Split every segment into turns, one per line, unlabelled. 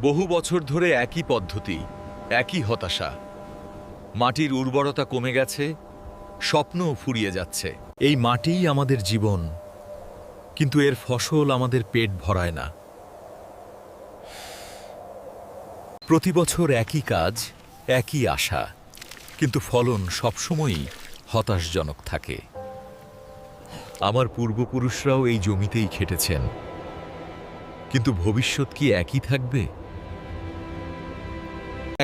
বহু বছর ধরে একই পদ্ধতি, একই হতাশা। মাটির উর্বরতা কমে গেছে, স্বপ্নও ফুরিয়ে যাচ্ছে। এই মাটিই আমাদের জীবন, কিন্তু এর ফসল আমাদের পেট ভরায় না। প্রতি বছর একই কাজ, একই আশা, কিন্তু ফলন সবসময়ই হতাশজনক থাকে। আমার পূর্বপুরুষরাও এই জমিতেই খেটেছেন। কিন্তু ভবিষ্যৎ কি একই থাকবে?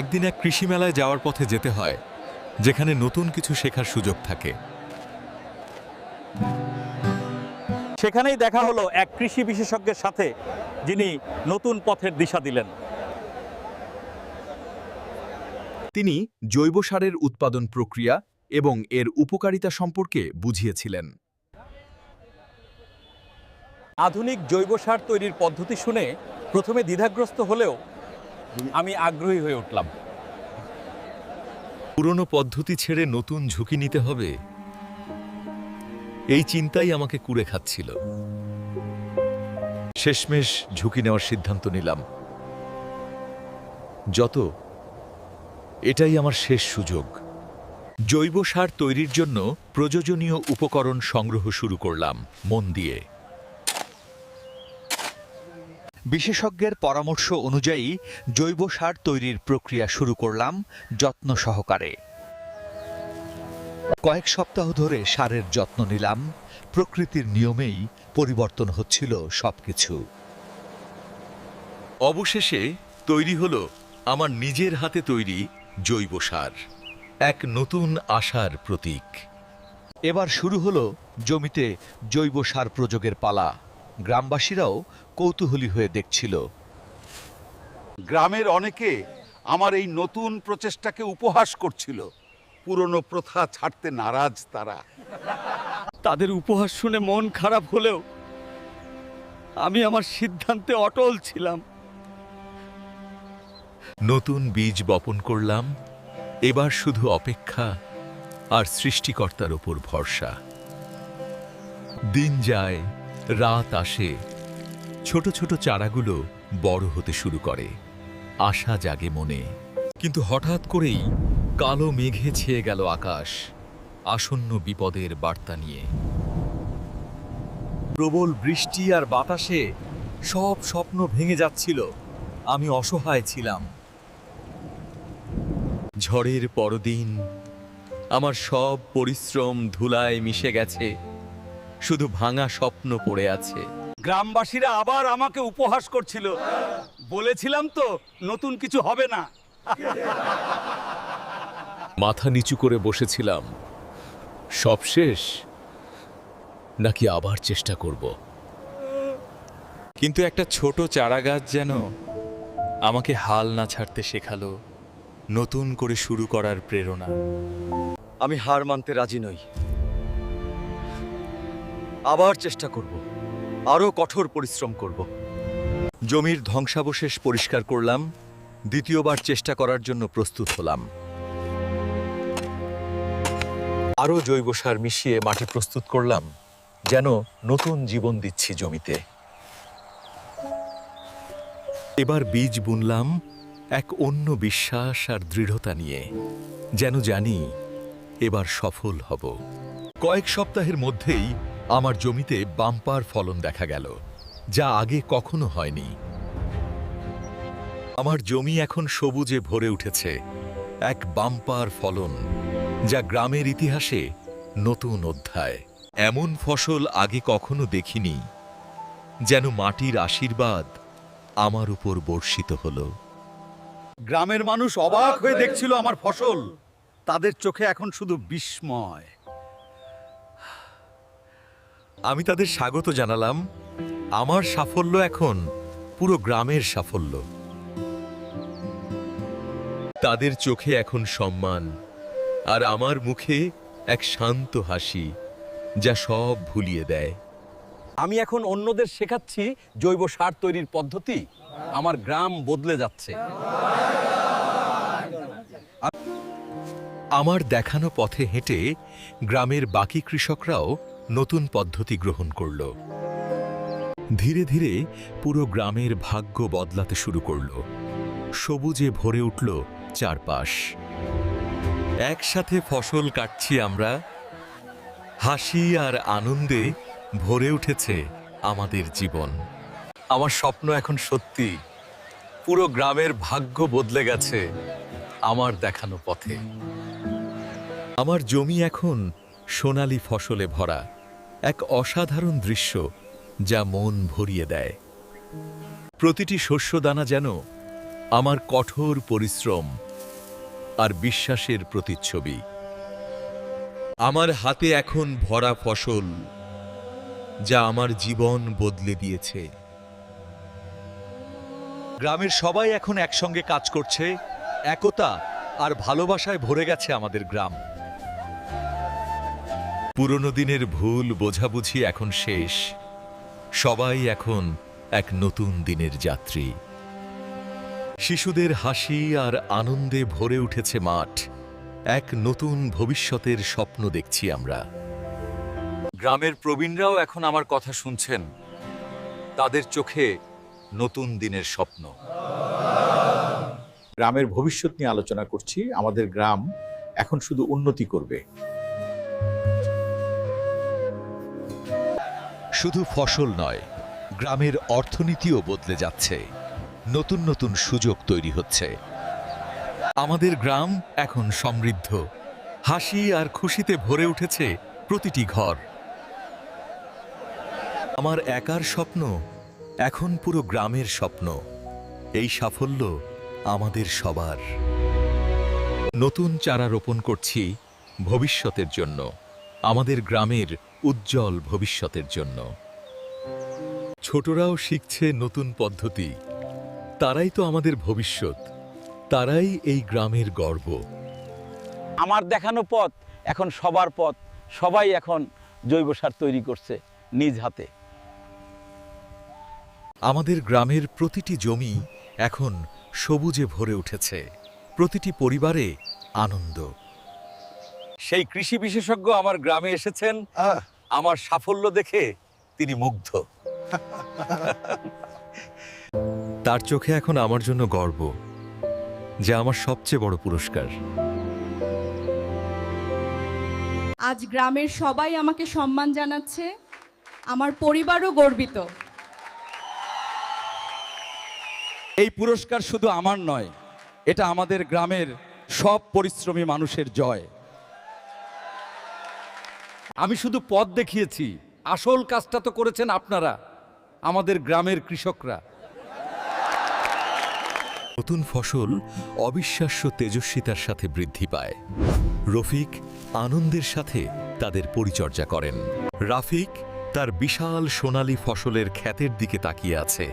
একদিন এক কৃষি মেলায় যাওয়ার পথে যেতে হয়, যেখানে নতুন কিছু শেখার সুযোগ থাকে।
সেখানেই দেখা হলো এক কৃষি বিশেষজ্ঞের সাথে, যিনি নতুন পথের দিশা দিলেন।
তিনি জৈব সারের উৎপাদন প্রক্রিয়া এবং এর উপকারিতা সম্পর্কে বুঝিয়েছিলেন।
আধুনিক জৈব সার তৈরির পদ্ধতি শুনে প্রথমে দ্বিধাগ্রস্ত হলেও আমি আগ্রহী হয়ে উঠলাম।
পুরনো পদ্ধতি ছেড়ে নতুন ঝুঁকি নিতে হবে। এই চিন্তাই আমাকে কুড়ে খাচ্ছিল। শেষমেশ ঝুঁকি নেওয়ার সিদ্ধান্ত নিলাম। যত, এটাই আমার শেষ সুযোগ। জৈব সার তৈরির জন্য প্রয়োজনীয় উপকরণ সংগ্রহ শুরু করলাম, মন দিয়ে।
বিশেষজ্ঞের পরামর্শ অনুযায়ী জৈব সার তৈরির প্রক্রিয়া শুরু করলাম যত্ন সহকারে। কয়েক সপ্তাহ ধরে সারের যত্ন নিলাম, প্রকৃতির নিয়মেই পরিবর্তন হচ্ছিল সবকিছু।
অবশেষে তৈরি হলো আমার নিজের হাতে তৈরি জৈব সার, এক নতুন আশার প্রতীক।
এবার শুরু হলো জমিতে জৈব সার প্রযোগের পালা। গ্রামবাসীরাও কৌতূহলী হয়ে দেখছিল।
গ্রামের অনেকে আমার এই নতুন প্রচেষ্টাকে উপহাস করছিল। পুরনো প্রথা ছাড়তে নারাজ তারা।
তাদের উপহাস শুনে মন খারাপ হলেও আমি আমার সিদ্ধান্তে অটল ছিলাম।
নতুন বীজ বপন করলাম এবার শুধু অপেক্ষা আর সৃষ্টিকর্তার ওপর ভরসা। দিন যায় রাত আসে। ছোট ছোট চারাগুলো বড় হতে শুরু করে। আশা জাগে মনে। কিন্তু হঠাৎ করেই কালো মেঘে ছেয়ে গেল আকাশ। আসন্ন বিপদের বার্তা নিয়ে। প্রবল বৃষ্টি আর বাতাসে সব স্বপ্ন ভেঙে যাচ্ছিল। আমি অসহায় ছিলাম। ঝড়ের পরদিন আমার সব পরিশ্রম ধুলায় মিশে গেছে। শুধু ভাঙা স্বপ্ন পড়ে আছে।
গ্রামবাসীরা আবার আমাকে উপহাস করছিল। বলেছিলাম তো নতুন কিছু হবে না।
মাথা নিচু করে বসেছিলাম। সব শেষ? নাকি আবার চেষ্টা করব?
কিন্তু একটা ছোট চারাগাছ যেন আমাকে হাল না ছাড়তে শেখালো নতুন করে শুরু করার প্রেরণা।
আমি হার মানতে রাজি নই। আবার চেষ্টা করব। আরও কঠোর পরিশ্রম করব।
জমির ধ্বংসাবশেষ পরিষ্কার করলাম, দ্বিতীয়বার চেষ্টা করার জন্য প্রস্তুত হলাম। আরও জৈব সার মিশিয়ে মাটি প্রস্তুত করলাম, যেন নতুন জীবন দিচ্ছি জমিতে। এবার বীজ বুনলাম এক অন্য বিশ্বাস আর দৃঢ়তা নিয়ে, যেন জানি এবার সফল হব। কয়েক সপ্তাহের মধ্যেই আমার জমিতে বাম্পার ফলন দেখা গেল, যা আগে কখনো হয়নি। আমার জমি এখন সবুজে ভরে উঠেছে, এক বাম্পার ফলন, যা গ্রামের ইতিহাসে নতুন অধ্যায়। এমন ফসল আগে কখনো দেখিনি, যেন মাটির আশীর্বাদ আমার উপর বর্ষিত হলো।
গ্রামের মানুষ অবাক হয়ে দেখছিল আমার ফসল। তাদের চোখে এখন শুধু বিস্ময়।
আমি তাদের স্বাগত জানালাম। আমার সাফল্য এখন পুরো গ্রামের সাফল্য। তাদের চোখে এখন সম্মান আর আমার মুখে এক শান্ত হাসি যা সব ভুলিয়ে দেয়।
আমি এখন অন্যদের শেখাচ্ছি জৈব সার তৈরির পদ্ধতি। আমার গ্রাম বদলে যাচ্ছে।
আমার দেখানো পথে হেঁটে গ্রামের বাকি কৃষকরাও নতুন পদ্ধতি গ্রহণ করল। ধীরে ধীরে পুরো গ্রামের ভাগ্য বদলাতে শুরু করল। সবুজে ভরে উঠল চারপাশ। একসাথে ফসল কাটছি আমরা। হাসি আর আনন্দে ভরে উঠেছে আমাদের জীবন। আমার স্বপ্ন এখন সত্যি। পুরো গ্রামের ভাগ্য বদলে গেছে আমার দেখানো পথে। আমার জমি এখন সোনালী ফসলে ভরা। এক অসাধারণ দৃশ্য যা মন ভরিয়ে দেয়। প্রতিটি শস্যদানা যেন আমার কঠোর পরিশ্রম আর বিশ্বাসের প্রতিচ্ছবি। আমার হাতে এখন ভরা ফসল যা আমার জীবন বদলে দিয়েছে।
গ্রামের সবাই এখন একসঙ্গে কাজ করছে, একতা আর ভালোবাসায় ভরে গেছে আমাদের গ্রাম।
পুরনো দিনের ভুল বোঝাবুঝি এখন শেষ। সবাই এখন এক নতুন দিনের যাত্রী। শিশুদের হাসি আর আনন্দে ভরে উঠেছে মাঠ। এক নতুন ভবিষ্যতের স্বপ্ন দেখছি আমরা। গ্রামের প্রবীণরাও এখন আমার কথা শুনছেন। তাদের চোখে নতুন দিনের স্বপ্ন।
গ্রামের ভবিষ্যৎ নিয়ে আলোচনা করছি। আমাদের গ্রাম এখন শুধু উন্নতি করবে।
শুধু ফসল নয়, গ্রামের অর্থনীতিও বদলে যাচ্ছে। নতুন নতুন সুযোগ তৈরি হচ্ছে।
আমাদের গ্রাম এখন সমৃদ্ধ। হাসি আর খুশিতে ভরে উঠেছে প্রতিটি ঘর। আমার একার স্বপ্ন এখন পুরো গ্রামের স্বপ্ন। এই সাফল্য আমাদের সবার। নতুন চারা রোপণ করছি ভবিষ্যতের জন্য। আমাদের গ্রামের উজ্জ্বল ভবিষ্যতের জন্য। ছোটরাও শিখছে নতুন পদ্ধতি। তারাই তো আমাদের ভবিষ্যৎ। তারাই এই গ্রামের গর্ব।
আমার দেখানো পথ এখন সবার পথ। সবাই এখন জৈব সার তৈরি করছে নিজ হাতে।
আমাদের গ্রামের প্রতিটি জমি এখন সবুজে ভরে উঠেছে। প্রতিটি পরিবারে আনন্দ। সেই কৃষি বিশেষজ্ঞ আমার গ্রামে এসেছেন। আমার সাফল্য দেখে তিনি মুগ্ধ। তার চোখে এখন আমার জন্য গর্ব যা আমার সবচেয়ে বড় পুরস্কার।
আজ গ্রামের সবাই আমাকে সম্মান জানাচ্ছে আমার পরিবারও গর্বিত।
এই পুরস্কার শুধু আমার নয় এটা আমাদের গ্রামের সব পরিশ্রমী মানুষের জয়। আমি শুধু পথ দেখিয়েছি। আসল কাজটা তো করেছেন আপনারা আমাদের গ্রামের কৃষকরা।
নতুন ফসল অবিশ্বাস্য তেজস্বিতার সাথে বৃদ্ধি পায়। রফিক আনন্দের সাথে তাদের পরিচর্যা করেন। রাফিক তার বিশাল সোনালী ফসলের খ্যাতের দিকে তাকিয়ে আছে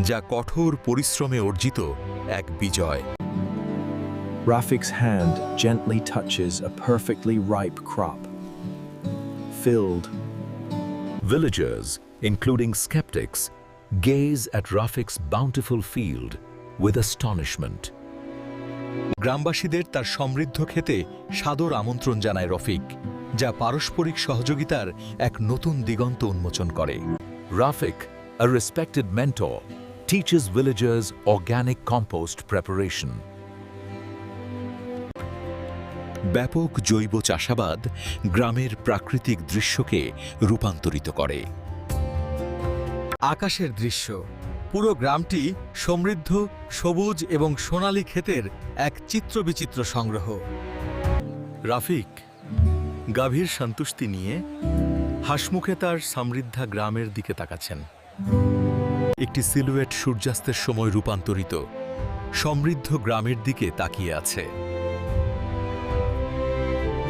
যা কঠোর পরিশ্রমে অর্জিত এক বিজয়।
Rafik's hand gently touches a perfectly ripe crop. Filled,
Villagers, including skeptics, gaze at Rafik's bountiful field with astonishment. গ্রামবাসীদের তার সমৃদ্ধ খেতে সাদর আমন্ত্রণ জানায় রফিক যা পারস্পরিক সহযোগিতার এক নতুন দিগন্ত উন্মোচন করে Rafik, a respected mentor, teaches villagers organic compost preparation. ব্যাপক জৈব চাষাবাদ গ্রামের প্রাকৃতিক দৃশ্যকে রূপান্তরিত করে। আকাশের দৃশ্য। পুরো গ্রামটি সমৃদ্ধ, সবুজ এবং সোনালী ক্ষেতের এক চিত্রবিচিত্র সংগ্রহ। রাফিক, গাভীর সন্তুষ্টি নিয়ে হাসমুখে তার সমৃদ্ধা গ্রামের দিকে তাকাচ্ছেন। একটি সিলুয়েট সূর্যাস্তের সময় রূপান্তরিত, সমৃদ্ধ গ্রামের দিকে তাকিয়ে আছে।